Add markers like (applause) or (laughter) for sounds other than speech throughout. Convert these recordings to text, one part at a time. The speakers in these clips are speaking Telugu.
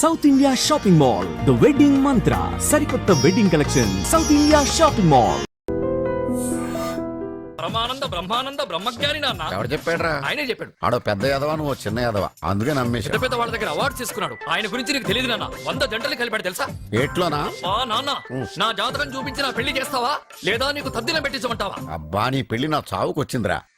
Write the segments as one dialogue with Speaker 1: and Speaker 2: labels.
Speaker 1: South India shopping mall the wedding Mantra సరికొత్త wedding collection South India shopping mall
Speaker 2: పరమానంద బ్రహ్మానంద బ్రహ్మజ్ఞాని నాన్న.
Speaker 3: ఎవరు చెప్పాడ్రా?
Speaker 2: ఆయనే చెప్పాడు.
Speaker 3: ఆడో పెద్ద యదవా నువ్వు చిన్న యదవ. అందుకే
Speaker 2: పెద్ద
Speaker 3: నమ్మేశా.
Speaker 2: పెద్ద వాళ్ళ దగ్గర అవార్డ్స్ తీసుకున్నాడు. ఆయన గురించి నీకు తెలియదు నాన్న. వంద జంటలు కలిపాడు తెలుసా?
Speaker 3: ఏట్లోనా?
Speaker 2: ఆ నాన్న. నా జాతకం చూపించి నా పెళ్ళి చేస్తావా? లేదా నీకు తద్దిలం పెట్టించమంటావా?
Speaker 3: అబ్బా నీ పెళ్ళి నా చావుకు వచ్చిందిరా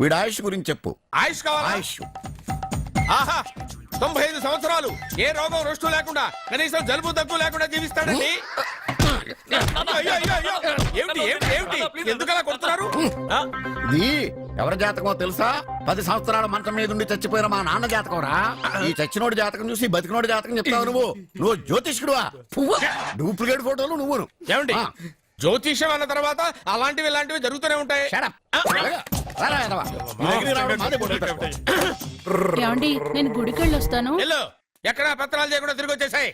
Speaker 3: వీడి ఆయుష్ గురించి చెప్పు.
Speaker 4: ఆయుష్ కావాలా?
Speaker 3: ఆయుష్.
Speaker 4: ఆహా తొంభై ఐదు సంవత్సరాలు. ఏ రోగం రుష్టు లేకుండా కనీసం జలుబు దగ్గు లేకుండా జీవిస్తాడండి? అయ్యో, అయ్యో, అయ్యో. ఏమిటి ఏమిటి ఏమిటి? ఎందుకలా కొడుతున్నారు? ఆ?
Speaker 3: ఇది ఎవరి జాతకమో తెలుసా? పది సంవత్సరాల మంచం మీద ఉండి చచ్చిపోయిన మా నాన్న జాతకం రా ఈ చచ్చినోడి జాతకం చూసి బతికినోడి జాతకం చెప్తావు నువ్వు. నువ్వు జ్యోతిష్కుడువా? డూప్లికేట్ ఫోటోలు
Speaker 4: ఏమండి?
Speaker 3: ఆ.
Speaker 4: జ్యోతిష్యం అన్న తర్వాత అలాంటివి ఇలాంటివి జరుగుతూనే ఉంటాయి.
Speaker 5: ఏమండి నేను గుడికి వెళ్ళొస్తాను
Speaker 4: వెళ్ళు. ఎక్కడ పత్రాలు చేయకుండా తిరిగి వచ్చేసాయి.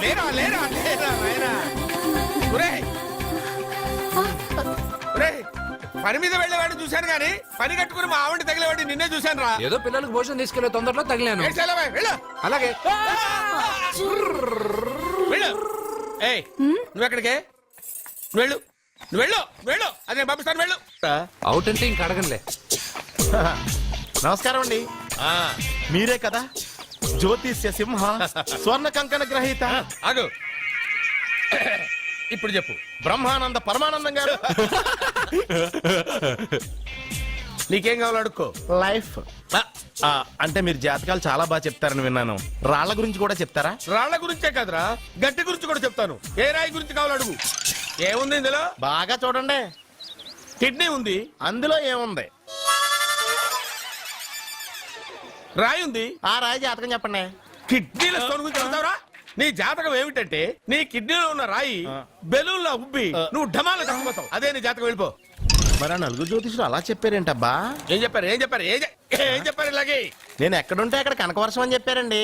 Speaker 4: లేరా లేరా లేరా పని మీద వెళ్ళేవాడిని చూశాను కానీ పని కట్టుకుని మా ఆవిడ తగిలేవాడిని నిన్నే చూశాను రా.
Speaker 6: ఏదో పిల్లలకు భోజనం తీసుకెళ్ళే తొందరలో తగిలాను.
Speaker 4: ఏడ్చేలేవా? వెళ్ళు.
Speaker 6: అలాగే.
Speaker 4: వెళ్ళు. ఏయ్ నువ్వు ఎక్కడికే నువ్వు వెళ్ళు నువ్వు వెళ్ళు వెళ్ళు అది నేను పంపిస్తాను. వెళ్ళు.
Speaker 6: అవుట్ అంటే ఇంక అడగనులే.
Speaker 7: నమస్కారం అండి.
Speaker 4: ఆ,
Speaker 7: మీరే కదా? జ్యోతిష్య సింహ స్వర్ణ కంకణ గ్రహీత.
Speaker 4: ఆగు. ఇప్పుడు చెప్పు.
Speaker 7: బ్రహ్మానంద పరమానందం గారు. (laughs)
Speaker 4: నీకేం కావాలో అడుక్కో.
Speaker 7: లైఫ్ అంటే మీరు జాతకాలు చాలా బాగా చెప్తారని విన్నాను. రాళ్ళ గురించి కూడా చెప్తారా?
Speaker 4: రాళ్ళ గురించే కాదురా. గట్టి గురించి కూడా చెప్తాను. ఏ రాయి గురించి కావాలో అడుగు. ఏముంది ఇందులో?
Speaker 7: బాగా చూడండి.
Speaker 4: కిడ్నీ ఉంది.
Speaker 7: అందులో ఏముంది?
Speaker 4: రాయి ఉంది.
Speaker 7: ఆ రాయి జాతకం చెప్పండి.
Speaker 4: కిడ్నీల స్టోన్ గురించి చెప్తావురా? నీ జాతకం ఏమిటంటే నీ కిడ్నీలో ఉన్న రాయి బెలూన్లా ఉబ్బి నువ్వు ఢమాల చచ్చిపోతావు అదే నీ జాతకం వెళ్ళిపో.
Speaker 7: మరి ఆ నలుగురు జ్యోతిషులు అలా చెప్పారేంటబ్బా?
Speaker 4: ఏం చెప్పారు ఏం చెప్పారు ఏం చె- ఏం చెప్పారు ఇలాగే?
Speaker 7: నేను ఎక్కడుంటే అక్కడ కనకవర్షం అని చెప్పారండి.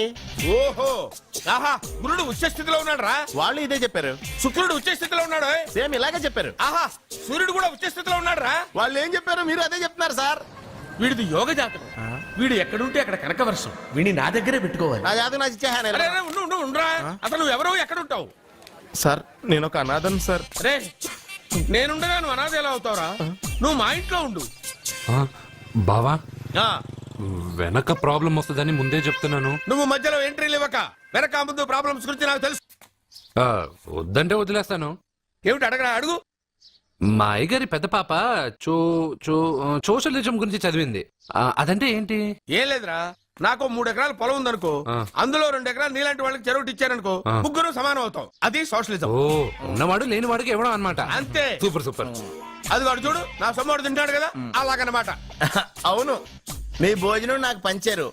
Speaker 4: ఓహో ఆహా గురుడు ఉచ్చ స్థితిలో ఉన్నాడు రా
Speaker 7: వాళ్ళు ఇదే చెప్పారు.
Speaker 4: శుక్రుడు ఉచ్చ స్థితిలో ఉన్నాడు.
Speaker 7: సేమ్ ఇలాగే చెప్పారు.
Speaker 4: ఆహా సూర్యుడు కూడా ఉచ్చ స్థితిలో ఉన్నాడు రా
Speaker 7: వాళ్ళు ఏం చెప్పారు మీరు అదే చెప్తున్నారు సార్.
Speaker 4: వీడిది యోగ జాతకం. వీడు ఎక్కడుంటే అక్కడ కనకవర్షం. వీడిని నా దగ్గరే పెట్టుకోవాలి.
Speaker 7: నా జాతకం నాకు ఇచ్చేహాను
Speaker 4: అరే అరే, ఉండు ఉండు ఉండురా. అసలు నువ్వు ఎవరో ఎక్కడ ఉంటావు
Speaker 7: సార్ నేను ఒక అనాథన్ సార్.
Speaker 4: రే నేనుండగా నువ్వు అనాథ ఎలా అవుతావురా? నువ్వు మా ఇంట్లో ఉండు.
Speaker 6: బావా?
Speaker 4: ఆ,
Speaker 6: వెనక ప్రాబ్లం వస్తుందని ముందే చెప్తున్నాను.
Speaker 4: నువ్వు మధ్యలో ఎంట్రీలు ఇవ్వక వెనక ముందు ప్రాబ్లమ్స్ గురించి నాకు తెలుసు.
Speaker 6: ఆ, వద్దంటే వదిలేస్తాను.
Speaker 4: ఏమిటి అడగరా అడుగు.
Speaker 6: మా అయ్యగారి పెద్ద పాప చో చో సోషలిజం గురించి చదివింది. ఆ, అదంటే ఏంటి?
Speaker 4: ఏం లేదురా. నాకు మూడు ఎకరాల పొలం ఉందనుకో
Speaker 6: ఆ.
Speaker 4: అందులో రెండు ఎకరాలు నీలాంటి వాళ్ళకి చెరువు ఇచ్చారనుకో
Speaker 6: ఆ.
Speaker 4: ముగ్గురు సమానం అవుతాం. అది సోషలిజం.
Speaker 6: ఓ ఉన్నవాడు లేనివాడికి ఇవ్వడం అనమాట
Speaker 4: అంతే.
Speaker 6: Super super.
Speaker 4: అది వాడు చూడు నా సొమ్మడు తింటాడు కదా అలాగనమాట (laughs)
Speaker 7: అవును. మీ భోజనం నాకు పంచారు.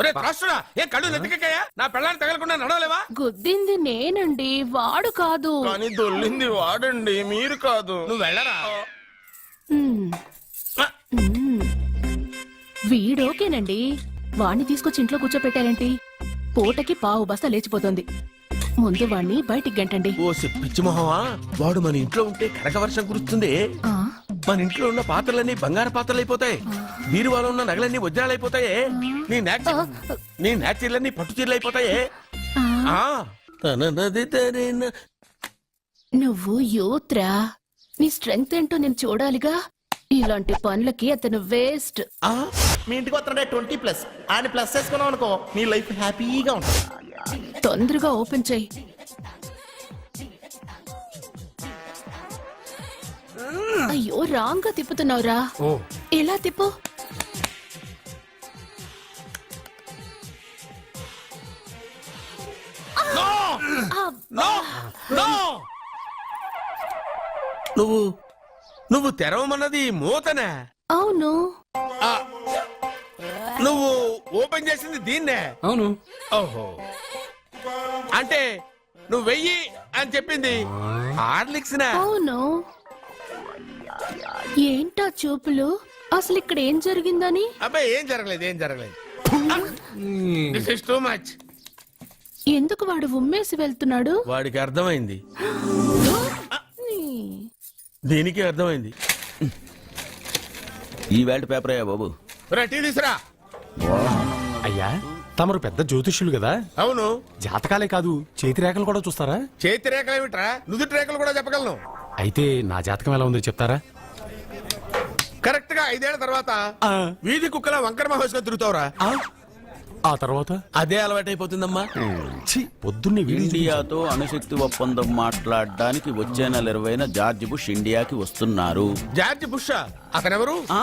Speaker 4: ఒరే త్రాసుడా ఏ కళ్ళు నెత్తికెక్కాయా? నా పెళ్ళాన్ని తగలకుండా నడవలేవా?
Speaker 5: గుద్దింది నేనండి వాడు కాదు.
Speaker 7: కానీ దొల్లింది వాడండి మీరు కాదు.
Speaker 4: నువ్వు వెళ్ళరా.
Speaker 5: వీడోకేనండి వాణ్ణి తీసుకొచ్చి ఇంట్లో కూర్చోపెట్టారేంటి పూటకి పావు బస్తా లేచిపోతుంది. ముందు వాణ్ణి బయటికి గంటండి.
Speaker 4: ఓ పిచ్చి మొహమా? వాడు మన ఇంట్లో ఉంటే కనక వర్షం కురుస్తుంది.
Speaker 5: ఆ,
Speaker 4: మన ఇంట్లో ఉన్న పాత్రలన్నీ బంగారు పాత్రలు అయిపోతాయి బీరువాలో ఉన్న నగలన్నీ వజ్రాలు అయిపోతాయి నీ నాచి నీ నాచీర్లన్నీ పట్టు చీరలు అయిపోతాయి
Speaker 5: ఆ,
Speaker 4: ఆ. తననది తరిన.
Speaker 5: నువ్వు యూత్రా. నీ స్ట్రెంగ్త్ ఏంటో నేను చూడాలిగా. ఇలాంటి పనులకి అతను వేస్ట్.
Speaker 4: ఆ,
Speaker 7: మీ ఇంటికి వస్తుంటే ట్వంటీ ప్లస్. ఆయన ప్లస్ చేసుకున్నాం అనుకో నీ లైఫ్ హ్యాపీగా ఉంటుంది.
Speaker 5: తొందరగా ఓపెన్ చెయ్యి అయ్యో రాంగ్గా తిప్పుతున్నావురా ఎలా తిప్పు?
Speaker 4: నో! నో! నువ్వు నువ్వు తెరవమన్నది మూతనే.
Speaker 5: అవును.
Speaker 4: నువ్వు ఓపెన్ చేసింది దీన్నే.
Speaker 6: అవును.
Speaker 4: ఓహో. అంటే నువ్వు వెయ్యి అని చెప్పింది హార్లిక్స్
Speaker 5: అవును. ఏంటా చూపులు? అసలు ఇక్కడ ఏం జరిగిందని?
Speaker 4: అబ్బాయి ఏం జరగలేదు ఏం జరగలేదు. దిస్ ఇస్ టూ మచ్
Speaker 5: ఎందుకు వాడు ఉమ్మేసి వెళ్తున్నాడు?
Speaker 4: వాడికి అర్థమైంది. దీనికి అర్థమైంది.
Speaker 8: ఈ వేల్ట్ పేపర్ అయ్యా బాబు.
Speaker 4: రా, టీ తీసురా.
Speaker 9: అయ్యా తమరు పెద్ద జ్యోతిష్యులు కదా?
Speaker 4: అవును.
Speaker 9: జాతకాలే కాదు చేతి రేఖలు కూడా చూస్తారా?
Speaker 4: చేతి రేఖలు ఏమిట్రా? నుదుటి రేఖలు కూడా చెప్పగలను.
Speaker 9: అయితే నా జాతకం ఎలా ఉందో చెప్తారా?
Speaker 4: కరెక్ట్గా ఐదేళ్ళ తర్వాత
Speaker 9: ఆ.
Speaker 4: వీధి కుక్కల వంకర మహోత్సవం తిరుగుతావురా.
Speaker 9: ఆ? తర్వాత?
Speaker 4: అదే అలవాటైపోతుందమ్మా.
Speaker 9: ఛీ, పొద్దున్నే
Speaker 8: ఇండియాతో అణుశక్తి ఒప్పందం మాట్లాడడానికి వచ్చే నెల ఇరవైన జార్జ్ బుష్ ఇండియాకి వస్తున్నారు.
Speaker 4: జార్జ్ బుష్ అతనెవరు?
Speaker 8: ఆ?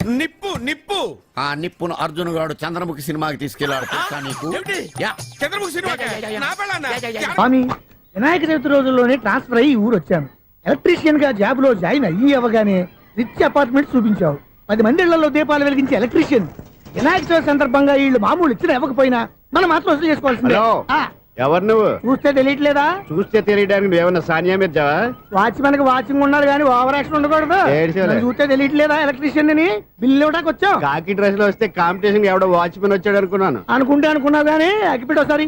Speaker 4: నిప్పు నిప్పు.
Speaker 8: ఆ నిప్పును అర్జున్ గాడు చంద్రముఖి సినిమాకి తీసుకెళ్ళాడు తెలుసా నీకు?
Speaker 4: ఏమిటి?
Speaker 8: యా.
Speaker 4: చంద్రముఖి సినిమా నా పెళ్ళాన్నా
Speaker 10: స్వామి వినాయక చవితి రోజుల్లోనే ట్రాన్స్ఫర్ అయ్యి ఊరు వచ్చాను. ఎలక్ట్రీషియన్గా జాబ్లో జాయిన్ అయ్యి అవ్వగానే రిచ్ అపార్ట్మెంట్ చూపించావు. పది మంది ఇళ్ళలో దీపాలు వెలిగించే ఎలక్ట్రీషియన్ వినాయక చవితి సందర్భంగా వీళ్ళు మామూలు ఇచ్చిన ఇవ్వకపోయినా మనం మాత్రం వసూలు చేసుకోవాల్సిందే.
Speaker 11: హలో.
Speaker 10: ఆ,
Speaker 11: ఎవరు నువ్వు?
Speaker 10: చూస్తే తెలియట్లేదా?
Speaker 11: చూస్తే తెలియడానికి నువ్వేమన్నా సానియా మీర్జావా?
Speaker 10: వాచ్మెన్కి వాచింగ్ ఉండాలి కానీ ఓవర్ యాక్షన్ ఉండకూడదు. నన్ను చూస్తే తెలియట్లేదా ఎలక్ట్రీషియన్ అని బిల్లు ఇవ్వడానికి వచ్చావు.
Speaker 11: కాకి డ్రెస్లో వస్తే కాంపిటీషన్ ఎవడో వాచ్మెన్ వచ్చాడు అనుకున్నాను.
Speaker 10: అనుకుంటే అనుకున్నావు కానీ అగ్గిపెట్టి ఒకసారి.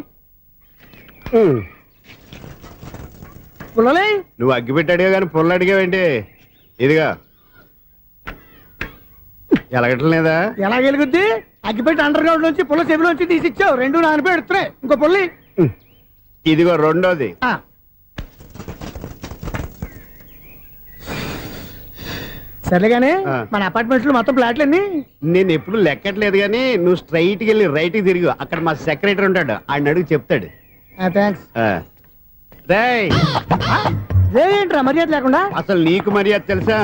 Speaker 10: పుల్లలే.
Speaker 11: నువ్వు అగ్గి పెట్టాడుగా కానీ పుల్ల అడిగావేంటి? ఇదిగా. ఎలగటం లేదా?
Speaker 10: ఎలా వెలుగుద్ది అగ్గిపెట్టి అండర్ గ్రౌండ్ నుంచి పుల్ల చెవిలోంచి తీసి ఇచ్చావు రెండు నాన్నపై ఎడుతున్నాయి ఇంకో పుల్లి.
Speaker 11: ఇదిగో రెండోది.
Speaker 10: సర్లేగానే
Speaker 11: ఆ.
Speaker 10: మన అపార్ట్మెంట్స్లో మొత్తం అన్ని
Speaker 11: నేను ఎప్పుడు లెక్కట్లేదు కానీ నువ్వు స్ట్రైట్కి వెళ్ళి రైట్కి తిరిగి. అక్కడ మా సెక్రటరీ ఉంటాడు ఆయన అడుగు చెప్తాడు.
Speaker 10: థ్యాంక్స్.
Speaker 11: రేయ్!
Speaker 10: ఏంట్రా మర్యాద లేకుండా?
Speaker 11: అసలు నీకు మర్యాద తెలుసా?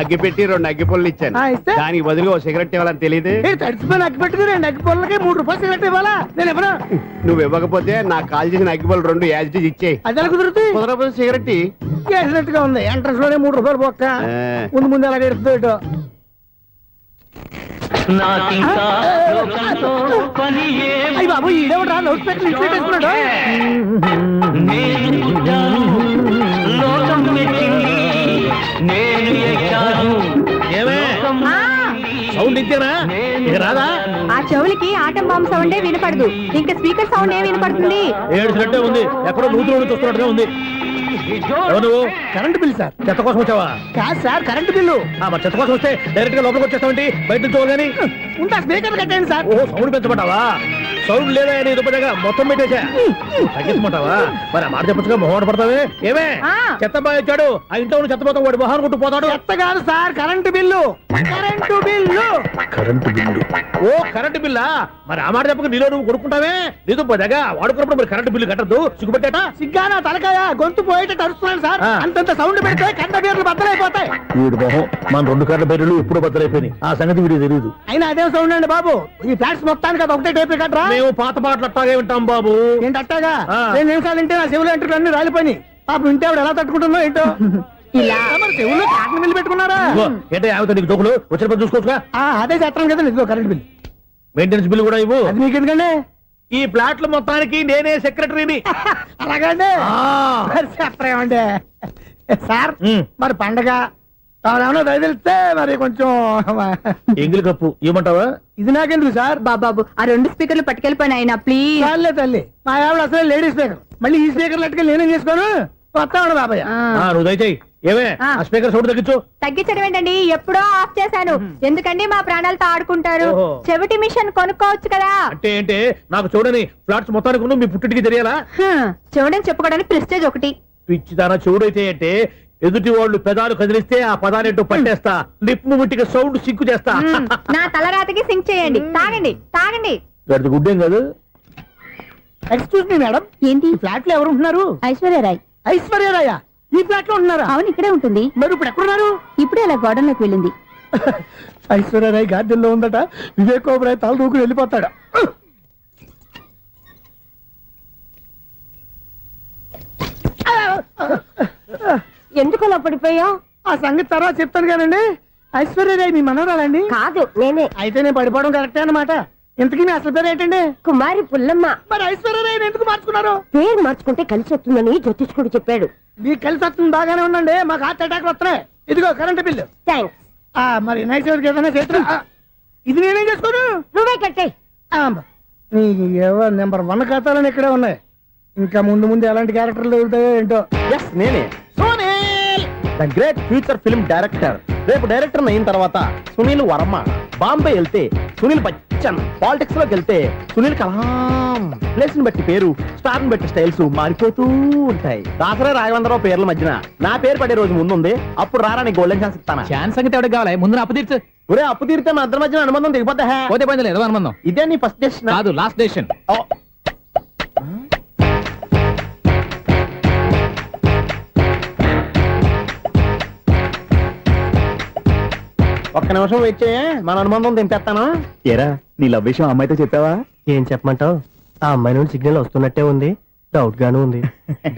Speaker 11: అగ్గి పెట్టి రెండు అగ్గి పుల్లలు ఇచ్చాను? దానికి బదులుగా ఓ సిగరెట్ ఇవ్వాలని తెలియదు
Speaker 10: ఏ తడిచిపోయిన అగ్గి పెట్టుకుని రెండు అగ్గి పొలకి మూడు రూపాయలు సిగరెట్ ఇవ్వాలా? నేను ఎవరు
Speaker 11: నువ్వు ఇవ్వకపోతే నాకు కాల్ చేసిన అగ్గిపళ్ళు రెండు యాజిటీస్ ఇచ్చేయి
Speaker 10: అది ఎలా కుదురుతుంది
Speaker 11: కుదరకపోతే సిగరెట్.
Speaker 10: చేసినట్టుగా ఉంది. ఎంట్రన్స్లోనే మూడు రూపాయలు పోక్క. ముందు ముందు అలాగే ఎడుతుంది బాబు ఈడేవడా లౌడ్ స్పీకర్ ఇన్స్టేట్ వేసుకున్నాడు
Speaker 12: సౌండ్ ఇంతేనా? ఇక రాదా?
Speaker 13: ఆ చెవులకి ఆటం బాంబు సౌండే వినపడదు. ఇంకా స్పీకర్ సౌండ్ ఏ వినపడుతుంది?
Speaker 12: ఏడుసినట్టే ఉంది. ఎక్కడో నూతులు చూస్తున్నట్టుగా ఉంది.
Speaker 10: Current bill sir. చెత్త కోసం వచ్చావా? కాదు సార్ కరెంట్ బిల్లు. మరి చెత్త కోసం వస్తే డైరెక్ట్గా లోపలికి వచ్చేస్తామండి బయట చూడగాని ఉంటా స్పీకర్ కట్టండి సార్. ఓ సౌండ్ పెంచమంటావా? సౌండ్ లేదా నీ దుబ్బగా మొత్తం పెట్టేశా? తగ్గించమంటావా? మరి ఆ మాట చెప్పచ్చుగా మొహం పడతావే ఏమే? చెత్త బాయ్ వచ్చాడు. ఆ ఇంట్లో ఉన్న చెత్త పోతాం వాడు మొహాన్ని కొట్టు పోతాడు. చెత్త కాదు sir current bill. Current bill. Current bill. ఓ కరెంటు బిల్లా? మరి ఆ మాట చెప్పక నీలో నువ్వు కొడుకుంటావే? నీతో పోదాగా వాడుకున్నప్పుడు మరి కరెంటు బిల్లు కట్టద్దు. సిగ్గుపెట్టేట సిగ్గానా తలకాయ? గొంతు అరుస్తున్నాను సార్. అంతంత సౌండ్ పెడితే కంట బీర్లు బద్దలైపోతాయి. వీడు మొహం మన రెండు కర్ల బెర్రెలు ఎప్పుడు బద్దలైపోయినాయి. ఆ సంగతి వీడికి తెలియదు అయినా అదే సౌండ్ అండి బాబు. ఈ ఫ్లాట్స్ మొత్తానికి అది ఒకటే టైప్ కట్టరా మేము పాత పాటలు అట్టాగే వింటాం బాబు. ఏంటి అట్టాగా? రెండు నిమిషాలు వింటే నా చెవులు ఎంటర్ అన్ని రాలిపోయినాయి. పాప వింటే ఆవిడ ఎలా తట్టుకుంటుందో ఏంటో. (laughs) వచ్చిన చూసుకోవచ్చుగా? అదే చేస్తాను కదా కరెంట్ బిల్. మెయింటెనెన్స్ బిల్ కూడా ఇవ్వు. అది మీకు ఎందుకండి ఈ ప్లాట్ల మొత్తానికి నేనే సెక్రటరీని. (laughs) అలాగండి. మరి సార్ మరి పండగ ఏమన్నా దయదలిస్తే మరి కొంచెం (laughs) ఎంగిలి కప్పు ఇవ్వమంటావా? ఇది నాకెందుకు సార్?
Speaker 13: బాబాబు ఆ రెండు స్పీకర్లు పట్టుకెళ్ళిపోయిన ఆయన ప్లీజ్.
Speaker 10: చాలే తల్లి. మా ఆవిడ అసలు లేడీ స్పీకర్. మళ్ళీ ఈ స్పీకర్ లెట్కెళ్ళి నేనేం చేసుకోను? వస్తాడు బాబాయ్. నువ్వు దయచేయి. ఏమే
Speaker 13: ఆ.
Speaker 10: స్పీకర్ సౌండ్ తగ్గించు.
Speaker 13: తగ్గించడం ఏంటండి? ఎప్పుడో ఆఫ్ చేశాను. ఎందుకండి మా ప్రాణాలతో ఆడుకుంటారు?
Speaker 10: ఓహో.
Speaker 13: చెవిటి మిషన్ కొనుక్కోవచ్చు కదా?
Speaker 10: అంటే ఏంటి? నాకు చూడని ఫ్లాట్స్ మొత్తానికి ఉన్న మీ పుట్టింటికి తెలియాలా?
Speaker 13: హ్మ్, చెవిడని చెప్పుకోవడానికి ప్రెస్టేజ్ ఒకటి.
Speaker 10: పిచ్చిదాన చెవుడైతే అంటే ఎదుటి వాళ్ళు పెదాలు కదిలిస్తే ఆ పదాలేంటో పట్టేస్తా. లిప్ ముట్టికి సౌండ్ సిక్కు చేస్తా.
Speaker 13: హ్మ్, నా తలరాతకి సింక్ చేయండి. తాగండి తాగండి.
Speaker 10: గడిది గుడ్డేం కాదు? ఎక్స్క్యూజ్ మీ మేడం
Speaker 13: ఏంటి?
Speaker 10: ఫ్లాట్లో ఎవరు ఉంటున్నారు?
Speaker 13: ఐశ్వర్యరాయ్
Speaker 10: ఐశ్వర్యరాయ ఈ ఫ్లాట్లో ఉంటున్నారా?
Speaker 13: అవును ఇక్కడే ఉంటుంది.
Speaker 10: మరి ఇప్పుడు ఎక్కడున్నారు?
Speaker 13: ఇప్పుడే అలా గోడంలోకి వెళ్ళింది. (laughs)
Speaker 10: ఐశ్వర్యరాయ్ గార్డెన్లో ఉందట. వివేక్ ఓబరాయ్ తల దూకుని వెళ్ళిపోతాడు. (laughs)
Speaker 13: ఎందుకు అలా పడిపోయా
Speaker 10: ఆ సంగతి తర్వాత చెప్తాను కానండి. ఐశ్వర్యరాయ్ మీ మనవరాలండి?
Speaker 13: కాదు నేనే.
Speaker 10: అయితే నేను పడిపోవడం కరెక్టే అన్నమాట. ఇంతకీ మీ అసలు పేరు ఏంటండి?
Speaker 13: కుమారి పుల్లమ్మ.
Speaker 10: మరి ఐశ్వర్యరాయ్ ఎందుకు మార్చుకున్నారు?
Speaker 13: పేరు మార్చుకుంటే కలిసి వస్తుందని జ్యోతిష్కుడు చెప్పాడు.
Speaker 10: మీకు కలిసి వస్తుంది బాగానే ఉండండి మాకు హార్ట్ అటాక్ వస్తున్నాయి. ఇదిగో కరెంట్ బిల్లు.
Speaker 13: థ్యాంక్స్
Speaker 10: ఆ, మరి నైట్ ఎవరికి ఏదైనా చేతులు? ఇది నేనేం చేసుకోను?
Speaker 13: నువ్వే కట్టే
Speaker 10: ఆ, నీకు ఎవరు నెంబర్ వన్ ఖాతాలని ఇక్కడే ఉన్నాయి. ఇంకా ముందు ముందు ఎలాంటి క్యారెక్టర్లు దొరుకుతాయో ఏంటో?
Speaker 7: ఎస్ నేనే. The great future film director రేపు డైరెక్టర్ అయిన తర్వాత సునీల్ వర్మ బాంబే వెళ్తే సునీల్ బచ్చన్ పాలిటిక్స్లోకి వెళ్తే సునీల్ కలాం. ప్లేస్ని బట్టి పేరు స్టార్ని బట్టి స్టైల్స్ మారిపోతూ ఉంటాయి. దాసరా రాఘవేంద్రరావు పేర్ల మధ్యన నా పేరు పడే రోజు ముందుంది. అప్పుడు రారా నీకు గోల్డెన్ ఛాన్స్ ఇస్తానా?
Speaker 2: ఛాన్స్ సంగతి ఎవరికి కావాలి? ముందు అప్పు తీర్చు.
Speaker 7: ఒరే అప్పు తీరితే మన ఇద్దరి మధ్యన అనుబంధం దిగిపోతా
Speaker 2: పోతే పోయింది లేదు అనుబంధం.
Speaker 7: ఇదే నీ ఫస్ట్ డెస్టినేషన్.
Speaker 2: కాదు లాస్ట్ డెసిషన్
Speaker 7: ఒక్క నిమిషం వెయిట్ చేయ. మన అనుబంధం దింపేస్తాను. ఏరా నీ లవ్ విషయం అమ్మాయితో చెప్పావా?
Speaker 10: ఏం చెప్పమంటావు? ఆ అమ్మాయి నుండి సిగ్నల్ వస్తున్నట్టే ఉంది. డౌట్ గాను ఉంది.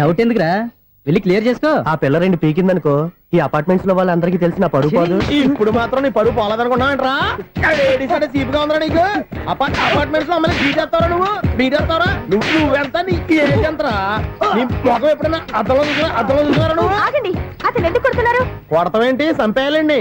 Speaker 2: డౌట్ ఎందుకురా? వెళ్ళి క్లియర్ చేసుకో.
Speaker 10: ఆ పిల్ల రెండు పీకిందనుకో. ఈ అపార్ట్మెంట్స్లో వాళ్ళందరికీ తెలిసిన పరుగు పోదు.
Speaker 7: ఇప్పుడు మాత్రం నీ పరువు పోలేదనుకున్నావంటరా లేడీస్ అంటే సీపుగా ఉందా నీకు? అపార్ట్ అపార్ట్మెంట్స్లో అమ్మని బీటేస్తావరా నువ్వు? బీటేస్తావరా నువ్వు నువ్వెంత? నీ ఏజ్ ఎంతరా? నీ ముఖం ఎప్పుడైనా అద్దంలో చూసినా అద్దంలో చూసినారా నువ్వు?
Speaker 13: ఆగండి. అతను ఎందుకు కొడుతున్నారు?
Speaker 7: కొడతావేంటి? చంపేయాలండి.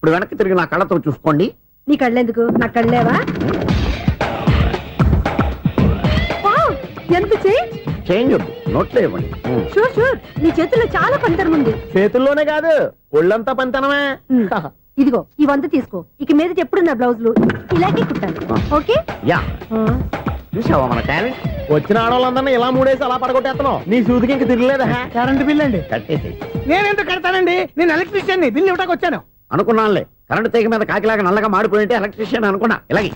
Speaker 3: ఇప్పుడు వెనక్కి తిరిగి నా కళ్ళతో చూసుకోండి.
Speaker 13: నీ కళ్ళెందుకు? నా కళ్ళేవా? ఎంత చేంజ్
Speaker 3: చేంజ్ వద్దు నోట్లో ఇవ్వండి. ఉమ్.
Speaker 13: Sure sure. నీ చేతుల్లో చాలా పంతరం ఉంది.
Speaker 7: చేతుల్లోనే కాదు ఒళ్ళంతా పంతనమే
Speaker 13: ఇదిగో ఈ వంద తీసుకో. ఇక మీద ఎప్పుడు నా బ్లౌజులు? ఇలాగే కుట్టాను ఓకే?
Speaker 3: యా. చూసావా మన టాలెంట్
Speaker 7: వచ్చిన ఆడవాళ్ళందరినీ ఇలా మూడేసి అలా పడగొట్టేస్తున్నావు. నీ సూదికి ఇంక తిరగలేదా?
Speaker 10: కరెంట్ బిల్ అండి.
Speaker 3: కట్టేసి
Speaker 10: నేనెందుకు కడతానండి? నేను ఎలక్ట్రీషియన్ బిల్ ఇవ్వడానికి వచ్చాను.
Speaker 3: అనుకున్నానులే. కరెంట్ తీగ మీద కాకిలాగా నల్లగా మాడిపోయింటే ఎలక్ట్రీషియన్ అనుకున్నా. ఇలాగే.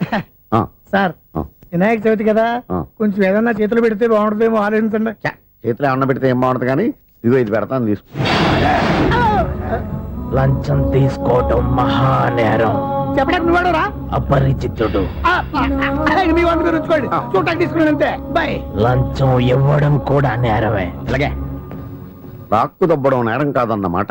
Speaker 3: (laughs) ఆ,
Speaker 10: సార్
Speaker 3: ఆ.
Speaker 10: వినాయక చవితి కదా
Speaker 3: ఆ.
Speaker 10: కొంచెం ఏదన్నా చేతులు పెడితే బాగుంటుందేమో ఆలోచించండి.
Speaker 3: ఛ, చేతిలో అన్న పెడితే ఏం బాగుంటుంది కానీ ఇదిగో ఇది పెడతాను తీసుకో.
Speaker 7: లంచం తీసుకోవటం మహానేరం.
Speaker 10: చెప్పడానికి నువ్వాడరా
Speaker 7: అపరిచితుడు.
Speaker 10: మీ వంద మీరు ఉంచుకోండి. చూడటానికి తీసుకున్నాను అంతే. బాయ్
Speaker 7: లంచం ఇవ్వడం కూడా నేరమే.
Speaker 3: ఇలాగే. రాక్కు దబ్బడం నేరం కాదన్నమాట.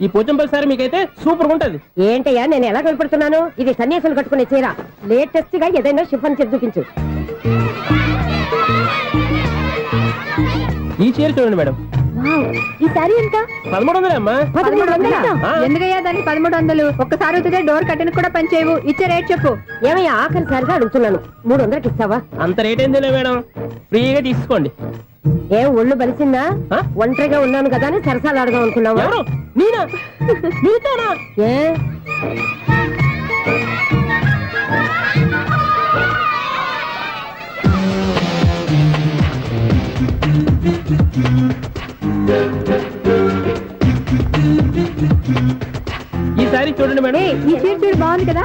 Speaker 7: ఈ పోచంపల్లి సారి మీకైతే సూపర్ ఉంటది.
Speaker 13: ఏంటయ్యా నేను ఎలా కనపడుతున్నాను? ఇది సన్యాసులు కట్టుకునే చీర. లేటెస్ట్గా ఏదైనా షిఫన్ చేసి చూపించు.
Speaker 7: ఈ చీర చూడండి మేడం.
Speaker 13: ఈ సారీ ఎంత?
Speaker 7: పదమూడు వందలే అమ్మా?
Speaker 13: పదమూడు వందలా?
Speaker 7: ఆ.
Speaker 13: ఎందుకయ్యా దానికి పదమూడు వందలు? ఒక్కసారి అవుతుందే డోర్ కట్టను కూడా పనిచేయవు ఇచ్చే రేట్ చెప్పు. ఏమయ్యా ఆఖరిసారిగా అడుగుతున్నాను. మూడు వందలకి ఇస్తావా?
Speaker 7: అంత రేట్ ఏందిలే మేడం? ఫ్రీగా తీసుకోండి.
Speaker 13: ఏం ఒళ్ళు బలిసిందా? ఒంటరిగా ఉన్నాను కదా అని సరసాలు అడదాం అనుకున్నావా? ఏ?
Speaker 7: ఈ సారీ చూడండి మేడం.
Speaker 13: ఈ చూడు బాగుంది కదా?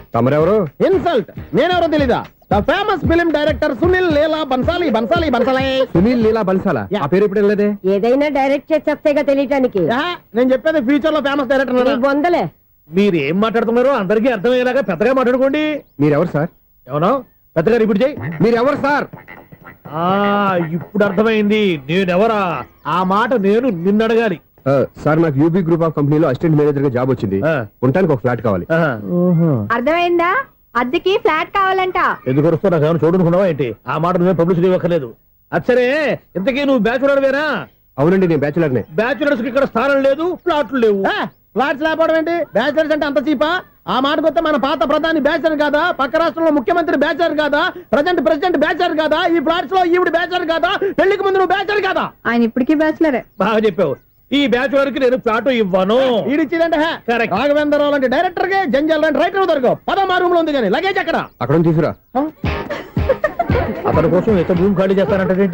Speaker 14: తమరెవరు?
Speaker 7: ఇన్సల్ట్. నేనెవరో తెలీదా? The famous film director Sunil Leela Bhansali Bhansali Bhansali.
Speaker 14: Sunil Leela బన్సాలా? ఆ పేరు ఇప్పుడు లేదే
Speaker 13: ఏదైనా డైరెక్ట్ చేసేస్తేగా తెలియటానికి.
Speaker 7: నేను చెప్పేది ఫ్యూచర్లో ఫేమస్ డైరెక్టర్
Speaker 13: నీ బొందలే
Speaker 7: మీరు ఏం మాట్లాడుతున్నారో అందరికీ అర్థమయ్యేలాగా పెద్దగా మాట్లాడుకోండి.
Speaker 14: మీరెవరు సార్?
Speaker 7: ఎవనో పెద్దగా రిపీట్ చేయి.
Speaker 14: మీరెవరు సార్?
Speaker 7: ఆ ఇప్పుడు అర్థమైంది. నేనెవరా? ఆ మాట నేను నిన్ను అడగాలి
Speaker 14: ఆ, సార్ నాకు యూబీ గ్రూప్ ఆఫ్ కంపెనీలో అసిస్టెంట్ మేనేజర్గా జాబ్ వచ్చింది.
Speaker 7: ఆ.
Speaker 14: ఉండటానికి ఒక ఫ్లాట్ కావాలి.
Speaker 13: అర్థమైందా? అద్దెకి ఫ్లాట్ కావాలంట.
Speaker 7: ఎందుకు వస్తా నాకు ఏమైనా చూడనుకున్నావా ఏంటి? ఆ మాట నువ్వే పబ్లిసిటీ ఇవ్వక్కర్లేదు. అచ్చరే ఇంతకీ నువ్వు బ్యాచులర్ వేరా
Speaker 14: అవునండి నేను బ్యాచులర్ నే.
Speaker 7: బ్యాచులర్స్కి ఇక్కడ స్థానం లేదు ప్లాట్లు లేవు. ఫ్లాట్స్ లేకపోవడం ఏంటి? బ్యాచులర్స్ అంటే అంత చీపా? ఆ మాటకొస్తే మన పాత ప్రధాని బ్యాచర్ కాదా? పక్క రాష్ట్రంలో ముఖ్యమంత్రి బ్యాచర్ కాదా? ప్రజెంట్ ప్రెసిడెంట్ బ్యాచర్ కాదా? ఈ ఫ్లాట్స్లో ఈవిడ బ్యాచర్ కాదా? పెళ్ళికి ముందు నువ్వు బ్యాచర్ కాదా?
Speaker 13: ఆయన ఇప్పటికీ బ్యాచులరే
Speaker 7: బాగా చెప్పావు. ఈ బ్యాచులర్కి నేను ఫ్లాట్ ఇవ్వను. రాఘవేంద్రరావు లాంటి డైరెక్టర్కి జంజల్ లాంటి రైటర్ దొరకవు. పదమా రూమ్లో ఉంది కానీ లగేజ్ అక్కడ
Speaker 14: అక్కడ తీసుకురా.
Speaker 7: అతని కోసం ఎంత భూమి ఖాళీ చేస్తానంటే